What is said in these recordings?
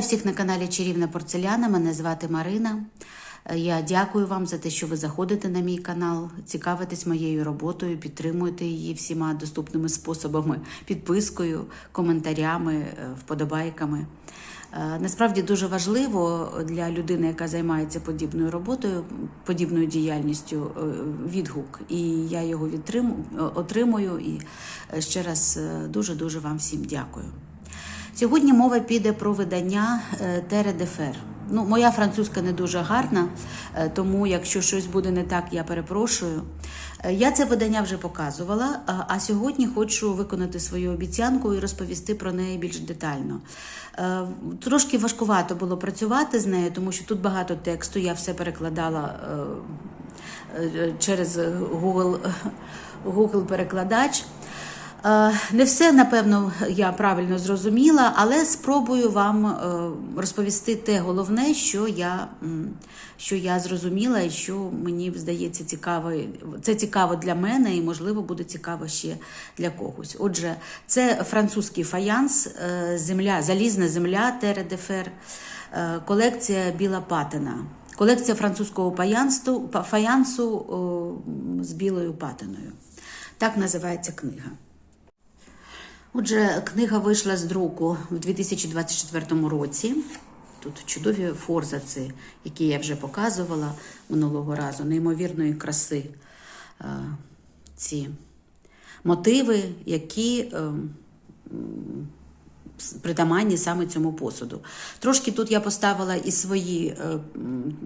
Всіх на каналі Чарівна Порцеляна. Мене звати Марина. Е, Я дякую вам за те, що ви заходите на мій канал, цікавитесь моєю роботою, підтримуєте її всіма доступними способами, підпискою, коментарями, е, вподобайками. Е, Насправді дуже важливо для людини, яка займається подібною роботою, подібною діяльністю, відгук. І я його отримую. І ще раз дуже дуже вам всім дякую. Сьогодні мова піде про видання е, Тере де Фер. Ну, моя французька не дуже гарна, е, тому якщо щось буде не так, я перепрошую. Е, Я це видання вже показувала, а- сьогодні хочу виконати свою обіцянку і розповісти про неї більш детально. Трошки важкувато було працювати з нею, тому що тут багато тексту, я все перекладала через Google, Google перекладач. Е, Не все, напевно, я правильно зрозуміла, але спробую вам е, розповісти те головне, що я, що я зрозуміла і що мені здається цікаво. Це цікаво для мене і, можливо, буде цікаво ще для когось. Отже, це французький фаянс, е, земля, залізна земля Тере де Фер, е, колекція Біла Патина. Колекція французького фаянсу з білою патиною. Так називається книга. Отже, книга вийшла з друку в 2024 році. Тут чудові форзаци, які я вже показувала минулого разу, неймовірної краси. е, Ці мотиви, які е, притаманні саме цьому посуду. Трошки тут я поставила і свої е,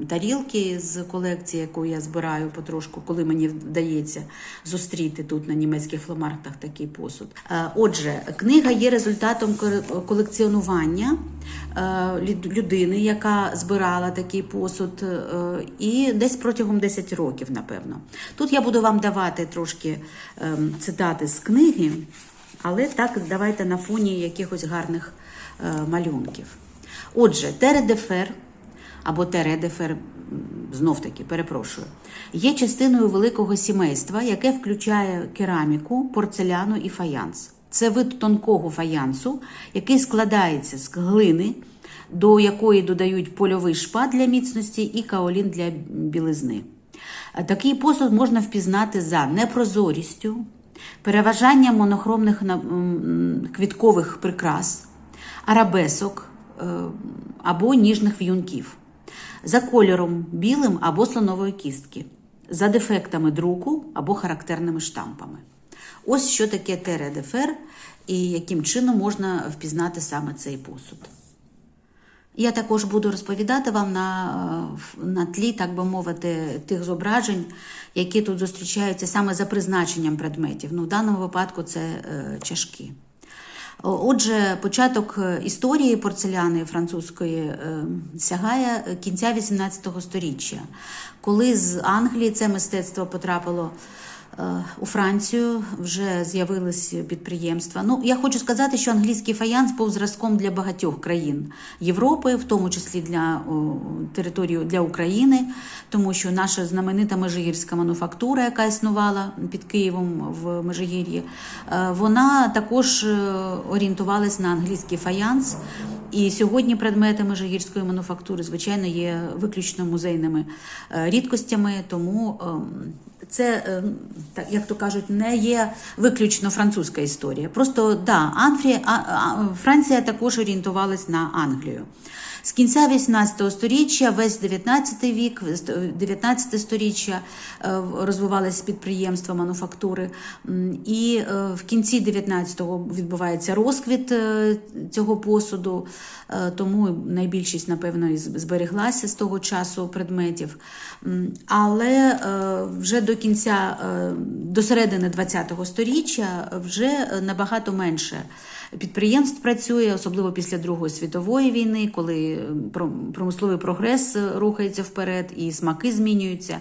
тарілки з колекції, яку я збираю потрошку, коли мені вдається зустріти тут на німецьких фломарктах такий посуд. Е, Отже, книга є результатом колекціонування е, людини, яка збирала такий посуд, і десь протягом 10 років, напевно. Тут я буду вам давати трошки ем, цитати з книги. Але так, давайте на фоні якихось гарних е, малюнків. Отже, Тере де Фер, або Тере де Фер, знов таки, перепрошую, є частиною великого сімейства, яке включає кераміку, порцеляну і фаянс. Це вид тонкого фаянсу, який складається з глини, до якої додають польовий шпат для міцності і каолін для білизни. Такий посуд можна впізнати за непрозорістю, переважанням монохромних квіткових прикрас, арабесок е, або ніжних в'юнків, за кольором білим або слонової кістки, за дефектами друку або характерними штампами. Ось що таке тере де фер і яким чином можна впізнати саме цей посуд. Я також буду розповідати вам на, е, на тлі, так би мовити, тих зображень, які тут зустрічаються саме за призначенням предметів. Ну, в даному випадку це е, чашки. Отже, початок е, історії порцеляни французької сягає кінця 18 століття, коли з Англії це мистецтво потрапило у Францію, вже з'явились підприємства. Ну, я хочу сказати, що англійський фаянс був зразком для багатьох країн Європи, в тому числі для території для України, тому що наша знаменита межигірська мануфактура, яка існувала під Києвом в Межигір'ї, е, вона також е, орієнтувалась на англійський фаянс. І сьогодні предмети межигірської мануфактури, звичайно, є виключно музейними е, рідкостями, тому ем, це, ем, так як то кажуть, не є виключно французька історія. Просто да, Анфрія, а, а, Франція також орієнтувалась на Англію. З кінця 18 століття, весь 19 вік, 19 століття е, розвивалися підприємства мануфактури. І е, в кінці 19-го відбувається розквіт е, цього посуду, е, тому найбільшість, напевно, збереглася з того часу предметів. Але е, вже до кінця, е, до середини 20-го століття вже е, набагато менше підприємств працює, особливо після Другої світової війни, коли е, про- промисловий прогрес е, рухається вперед і смаки змінюються.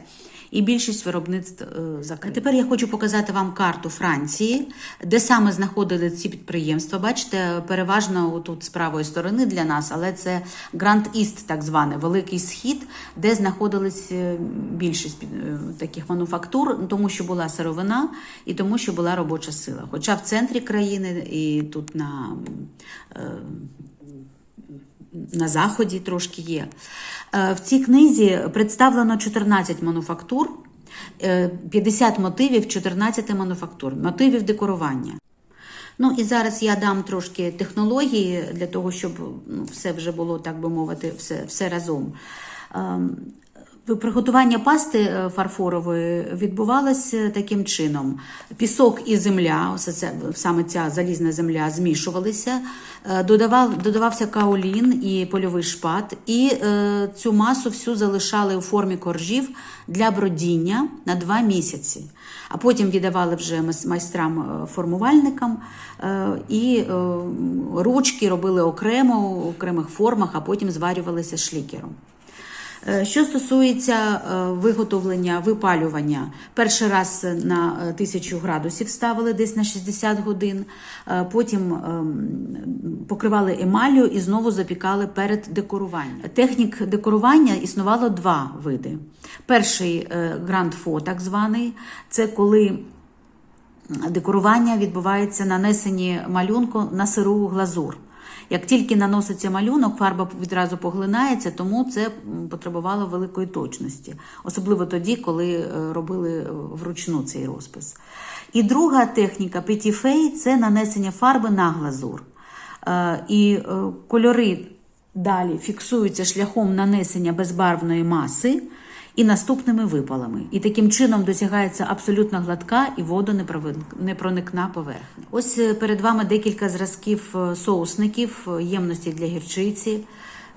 І більшість виробництв е, закрито. Тепер я хочу показати вам карту Франції, де саме знаходили ці підприємства. Бачите, переважно тут з правої сторони для нас, але це Гранд Іст, так званий Великий Схід, де знаходились е, більшість е, таких мануфактур, тому що була сировина і тому, що була робоча сила. Хоча в центрі країни і тут на на заході трошки є. Е, В цій книзі представлено 14 мануфактур, е, 50 мотивів, 14 мануфактур, мотивів декорування. Ну і зараз я дам трошки технології для того, щоб ну, все вже було, так би мовити, все, все разом. Приготування пасти е, фарфорової відбувалося таким чином: пісок і земля, саме ця залізна земля, змішувалися, е, додавав, додавався каолін і польовий шпат, і е, цю масу всю залишали у формі коржів для бродіння на два місяці. А потім віддавали вже майстрам-формувальникам, е, і е, ручки робили окремо у окремих формах, а потім зварювалися шлікером. Е, Що стосується е, виготовлення, випалювання, перший раз на е, 1000 градусів ставили десь на 60 годин, е, потім ем, покривали емаллю і знову запікали перед декоруванням. Технік декорування існувало два види. Перший гранд-фо, так званий, це коли декорування відбувається нанесенні малюнку на сиру глазур. Як тільки наноситься малюнок, фарба відразу поглинається, тому це потребувало великої точності, особливо тоді, коли е, робили е, вручну цей розпис. І друга техніка петіфей це нанесення фарби на глазур. Е, І кольори далі фіксуються шляхом нанесення безбарвної маси і наступними випалами. І таким чином досягається абсолютно гладка і водонепроникна поверхня. Ось е, перед вами декілька зразків е, соусників, е, ємності для гірчиці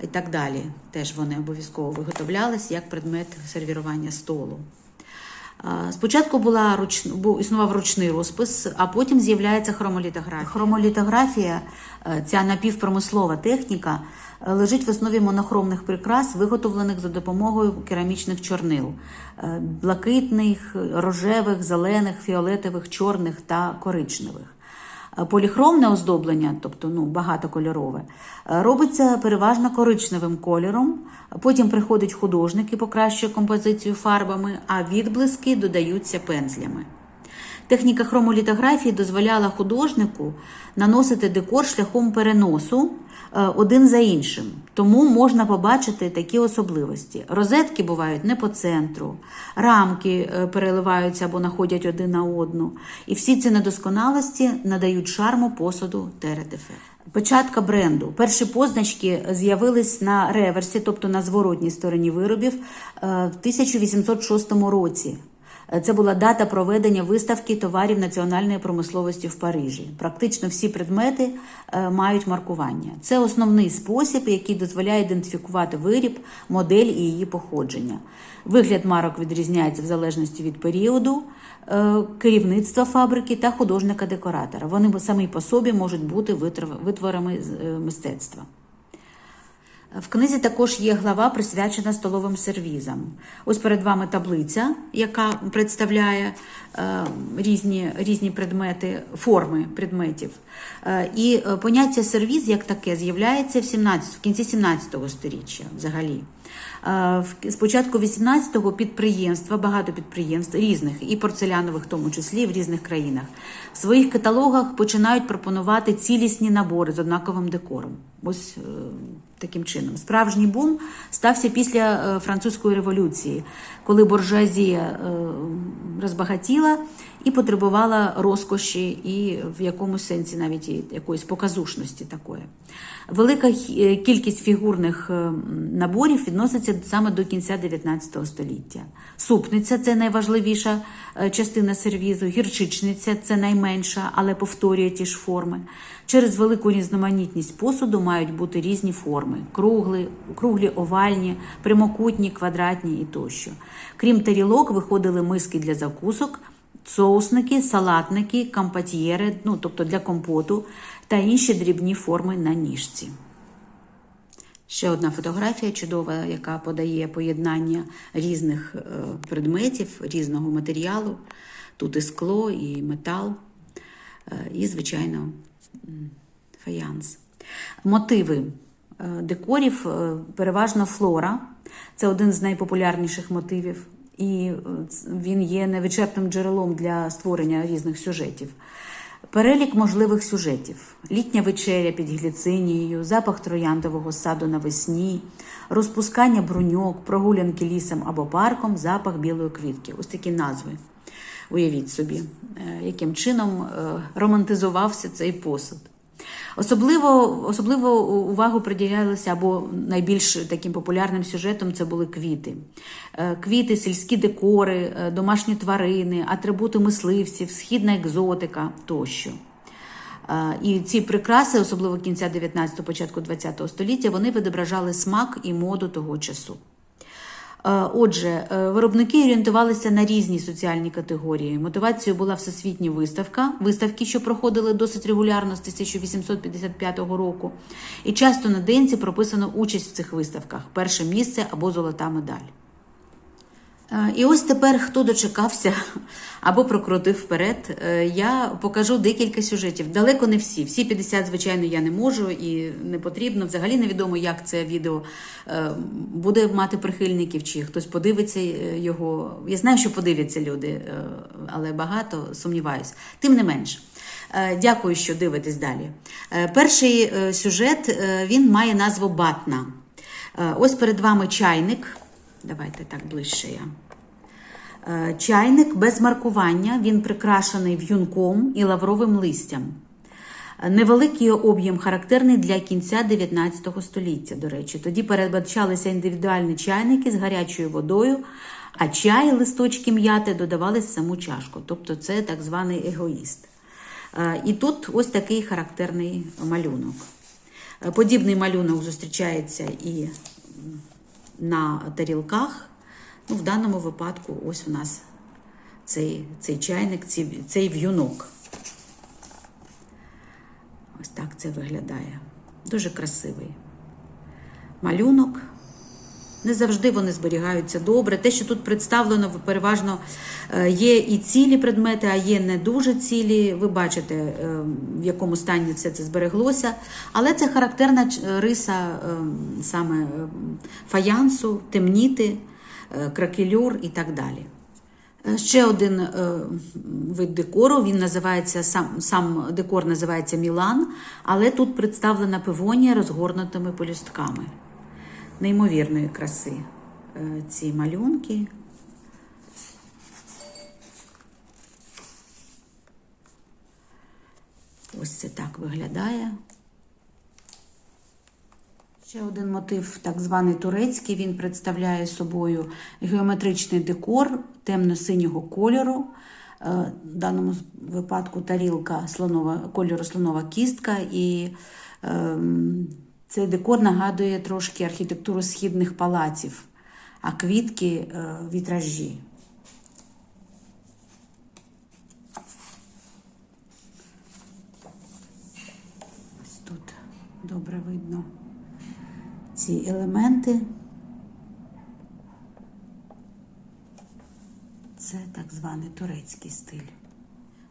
і так далі. Теж вони обов'язково виготовлялись як предмет сервірування столу. Спочатку була руч... існував ручний розпис, а потім з'являється хромолітографія. Хромолітографія, е, ця напівпромислова техніка, е, лежить в основі монохромних прикрас, виготовлених за допомогою керамічних чорнил е, блакитних, рожевих, зелених, фіолетових, чорних та коричневих. Е, Поліхромне оздоблення, тобто ну, багатокольорове, е, робиться переважно коричневим кольором. Потім приходить художник і покращує композицію фарбами, а відблиски додаються пензлями. Техніка хромолітографії дозволяла художнику наносити декор шляхом переносу е, один за іншим. Тому можна побачити такі особливості. Розетки бувають не по центру, рамки е, переливаються або находять один на одну. І всі ці недосконалості надають шарму посуду Теретефе. Початка бренду. Перші позначки з'явились на реверсі, тобто на зворотній стороні виробів, е, в 1806 році. Це була дата проведення виставки товарів національної промисловості в Парижі. Практично всі предмети е, мають маркування. Це основний спосіб, який дозволяє ідентифікувати виріб, модель і її походження. Вигляд марок відрізняється в залежності від періоду, е, керівництва фабрики та художника-декоратора. Вони самі по собі можуть бути витвор- витворами е, мистецтва. В книзі також є глава, присвячена столовим сервізам. Ось перед вами таблиця, яка представляє е, різні, різні предмети, форми предметів. Е, і е, поняття сервіз як таке з'являється в, 17, в кінці 17 століття взагалі. Е, Спочатку 18-го підприємства, багато підприємств різних, і порцелянових, в тому числі в різних країнах, в своїх каталогах починають пропонувати цілісні набори з однаковим декором. Ось е, таким чином. Справжній бум стався після е, французької революції, коли буржуазія е, розбагатіла і потребувала розкоші, і в якомусь сенсі навіть якоїсь показушності такої. Велика е, кількість фігурних е, наборів відноситься саме до кінця 19 століття. Супниця це найважливіша е, частина сервізу, гірчичниця це найменша, але повторює ті ж форми. Через велику різноманітність посуду мають бути різні форми: кругли, круглі, овальні, прямокутні, квадратні і тощо. Крім тарілок, виходили миски для закусок, соусники, салатники, кампатьєри, ну тобто для компоту, та інші дрібні форми на ніжці. Ще одна фотографія чудова, яка подає поєднання різних е, предметів, різного матеріалу. Тут і скло, і метал, е, і, звичайно, фаянс. Мотиви е, декорів переважно флора. Це один з найпопулярніших мотивів, і е, він є невичерпним джерелом для створення різних сюжетів. Перелік можливих сюжетів: літня вечеря під гліцинією, запах трояндового саду навесні, розпускання бруньок, прогулянки лісом або парком, запах білої квітки. Ось такі назви. Уявіть собі, е, яким чином е, романтизувався цей посуд. Особливо, особливо увагу приділялися або найбільш таким популярним сюжетом це були квіти. Е, Квіти, сільські декори, е, домашні тварини, атрибути мисливців, східна екзотика тощо. Е, І ці прикраси, особливо кінця 19-го, початку 20-го століття, вони відображали смак і моду того часу. Отже, е, виробники орієнтувалися на різні соціальні категорії. Мотивацією була всесвітня виставка, виставки, що проходили досить регулярно з 1855 року. І часто на денці прописано участь в цих виставках: перше місце або золота медаль. Е, І ось тепер, хто дочекався або прокрутив вперед, е, я покажу декілька сюжетів. Далеко не всі. Всі 50, звичайно, я не можу і не потрібно. Взагалі невідомо, як це відео е, буде мати прихильників, чи хтось подивиться його. Я знаю, що подивляться люди, але багато сумніваюсь. Тим не менш. Дякую, що дивитесь далі. Перший сюжет він має назву Батна. Ось перед вами чайник. Давайте так ближче я. Е, Чайник без маркування, він прикрашений в'юнком і лавровим листям. Е, Невеликий об'єм характерний для кінця 19 століття, до речі. Тоді передбачалися індивідуальні чайники з гарячою водою, а чай, листочки м'яти додавались в саму чашку. Тобто це так званий егоїст. Е, І тут ось такий характерний малюнок. Подібний малюнок зустрічається і на тарілках. Ну, в даному випадку, ось у нас цей, цей чайник, цей, цей в'юнок. Ось так це виглядає. Дуже красивий малюнок. Не завжди вони зберігаються добре. Те, що тут представлено, переважно е, є і цілі предмети, а є не дуже цілі. Ви бачите, е, в якому стані все це збереглося. Але це характерна риса е, саме е, фаянсу, темніти, кракелюр і так далі. Ще один вид декору, він називається сам, сам декор називається Мілан, але тут представлена пивонія розгорнутими полюстками. Неймовірної краси е, ці малюнки. Ось це так виглядає. Ще один мотив, так званий турецький, він представляє собою геометричний декор темно-синього кольору. Е, В даному випадку тарілка слонова, кольору слонова кістка. І ем, цей декор нагадує трошки архітектуру східних палаців, а квітки е, вітражі. Ось тут добре видно ці елементи. Це так званий турецький стиль.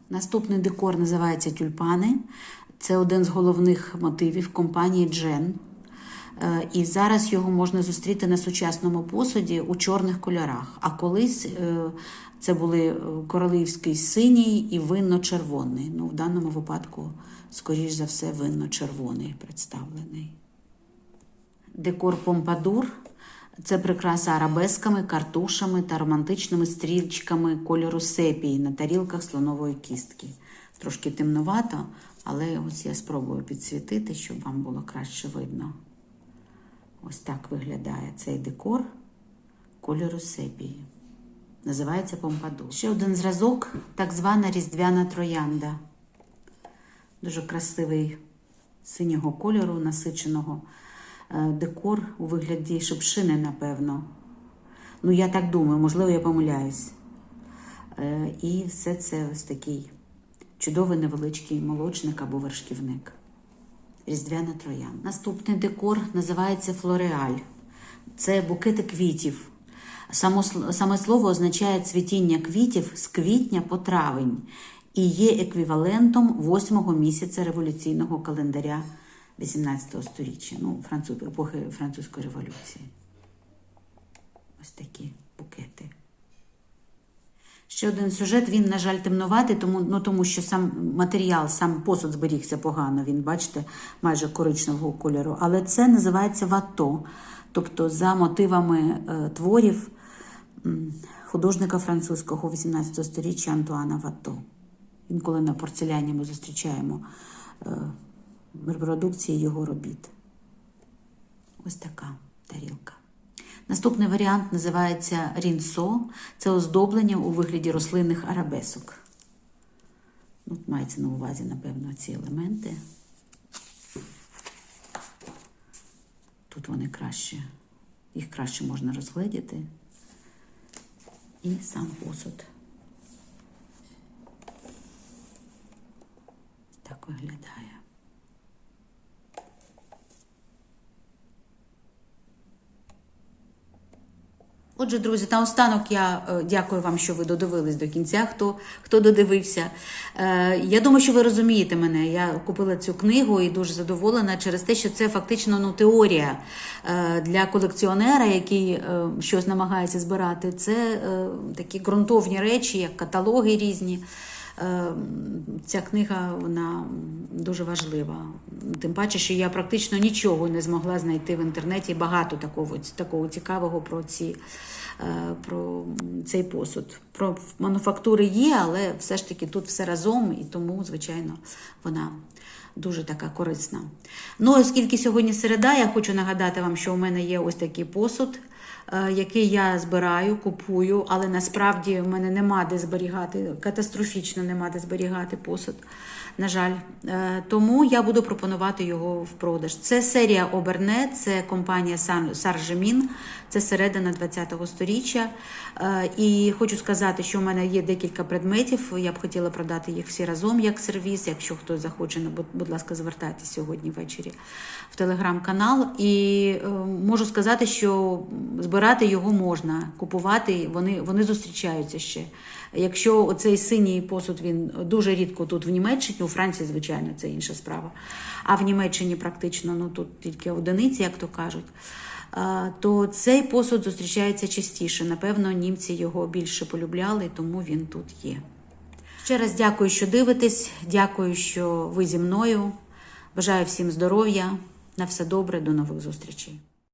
Наступний декор називається тюльпани. Це один з головних мотивів компанії Джен. Е, І зараз його можна зустріти на сучасному посуді у чорних кольорах. А колись е, це були е, королівський синій і винно-червоний. Ну, в даному випадку, скоріш за все, винно-червоний представлений. Декор помпадур це прикраса арабесками, картушами та романтичними стрічками кольору сепії на тарілках слонової кістки. Трошки темновато, але ось я спробую підсвітити, щоб вам було краще видно. Ось так виглядає цей декор кольору сепії. Називається помпадур. Ще один зразок, так звана різдвяна троянда. Дуже красивий синього кольору, насиченого е, декор у вигляді шипшини, напевно. Ну, я так думаю, можливо, я помиляюсь. Е, І все це ось такий чудовий невеличкий молочник або вершківник. Різдвяна троян. Наступний декор називається флореаль. Це букети квітів. Само, саме слово означає цвітіння квітів з квітня по травень і є еквівалентом восьмого місяця революційного календаря 18 століття, ну, епохи французької революції. Ось такі букети. Ще один сюжет, він, на жаль, темнуватий, тому, ну, тому що сам матеріал, сам посуд зберігся погано. Він, бачите, майже коричневого кольору. Але це називається вато, тобто за мотивами е, творів художника французького 18 століття Антуана Вато. Інколи на порцеляні ми зустрічаємо е, репродукції його робіт. Ось така тарілка. Наступний варіант називається рінсо. Це оздоблення у вигляді рослинних арабесок. От мається на увазі, напевно, ці елементи. Тут вони краще, їх краще можна розгледіти. І сам посуд. Так виглядає. Отже, друзі, наостанок я е, дякую вам, що ви додивились до кінця. Хто хто додивився. Е, я думаю, що ви розумієте мене. Я купила цю книгу і дуже задоволена через те, що це фактично ну, теорія е, для колекціонера, який щось намагається збирати. Це такі ґрунтовні речі, як каталоги різні. Е, Ця книга вона дуже важлива. Тим паче, що я практично нічого не змогла знайти в інтернеті. Багато такого, такого цікавого про ці. е, Про цей посуд. Про мануфактури є, але все ж таки тут все разом, і тому, звичайно, вона дуже така корисна. Ну, оскільки сьогодні середа, я хочу нагадати вам, що у мене є ось такий посуд, який я збираю, купую, але насправді в мене нема де зберігати, катастрофічно нема де зберігати посуд. На жаль, Е, тому я буду пропонувати його в продаж. Це серія Оберне, це компанія Саржемін, це середина 20-го сторіччя. Е, І хочу сказати, що в мене є декілька предметів. Я б хотіла продати їх всі разом як сервіс. Якщо хтось захоче, ну, будь- будь ласка, звертайтеся сьогодні ввечері в телеграм-канал. І е, можу сказати, що збирати його можна, купувати. Вони, вони зустрічаються ще. Якщо оцей синій посуд він дуже рідко тут в Німеччині, у Франції, звичайно, це інша справа. А в Німеччині практично ну тут тільки одиниці, як то кажуть. То цей посуд зустрічається частіше. Напевно, німці його більше полюбляли, тому він тут є. Ще раз дякую, що дивитесь. Дякую, що ви зі мною. Бажаю всім здоров'я. На все добре, до нових зустрічей.